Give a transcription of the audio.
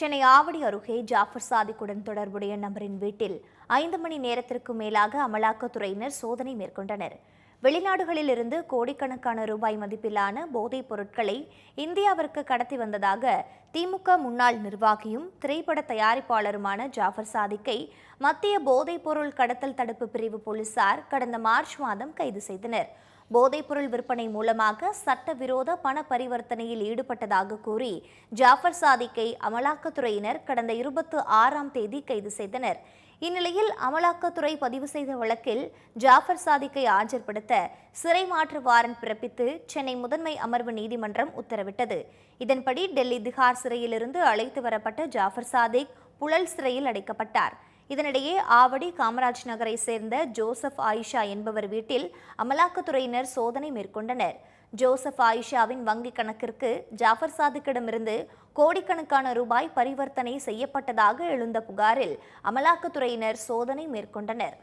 சென்னை ஆவடி அருகே ஜாஃபர் சாதிக்குடன் தொடர்புடைய நபரின் வீட்டில் ஐந்து மணி நேரத்திற்கு மேலாக அமலாக்கத்துறையினர் சோதனை மேற்கொண்டனர். வெளிநாடுகளிலிருந்து கோடிக்கணக்கான ரூபாய் மதிப்பிலான போதைப் பொருட்களை இந்தியாவிற்கு கடத்தி வந்ததாக திமுக முன்னாள் நிர்வாகியும் திரைப்பட தயாரிப்பாளருமான ஜாஃபர் சாதிக்கை மத்திய போதைப் பொருள் கடத்தல் தடுப்பு பிரிவு போலீசார் கடந்த மார்ச் மாதம் கைது செய்தனர். போதைப்பொருள் விற்பனை மூலமாக சட்டவிரோத பண பரிவர்த்தனையில் ஈடுபட்டதாக கூறி ஜாஃபர் சாதிக்கை அமலாக்கத்துறையினர் கடந்த இருபத்து ஆறாம் தேதி கைது செய்தனர். இந்நிலையில் அமலாக்கத்துறை பதிவு செய்த வழக்கில் ஜாஃபர் சாதிக்கை ஆஜர்படுத்த சிறை மாற்று வாரண்ட் பிறப்பித்து சென்னை முதன்மை அமர்வு நீதிமன்றம் உத்தரவிட்டது. இதன்படி டெல்லி திகார் சிறையிலிருந்து அழைத்து வரப்பட்ட ஜாஃபர் சாதிக் புழல் சிறையில் அடைக்கப்பட்டார். இதனிடையே ஆவடி காமராஜ் நகரை சேர்ந்த ஜோசப் ஆயிஷா என்பவர் வீட்டில் அமலாக்கத்துறையினர் சோதனை மேற்கொண்டனர். ஜோசப் ஆயிஷாவின் வங்கிக் கணக்கிற்கு ஜாஃபர் சாதிக்கிடமிருந்து கோடிக்கணக்கான ரூபாய் பரிவர்த்தனை செய்யப்பட்டதாக எழுந்த புகாரில் அமலாக்கத்துறையினர் சோதனை மேற்கொண்டனர்.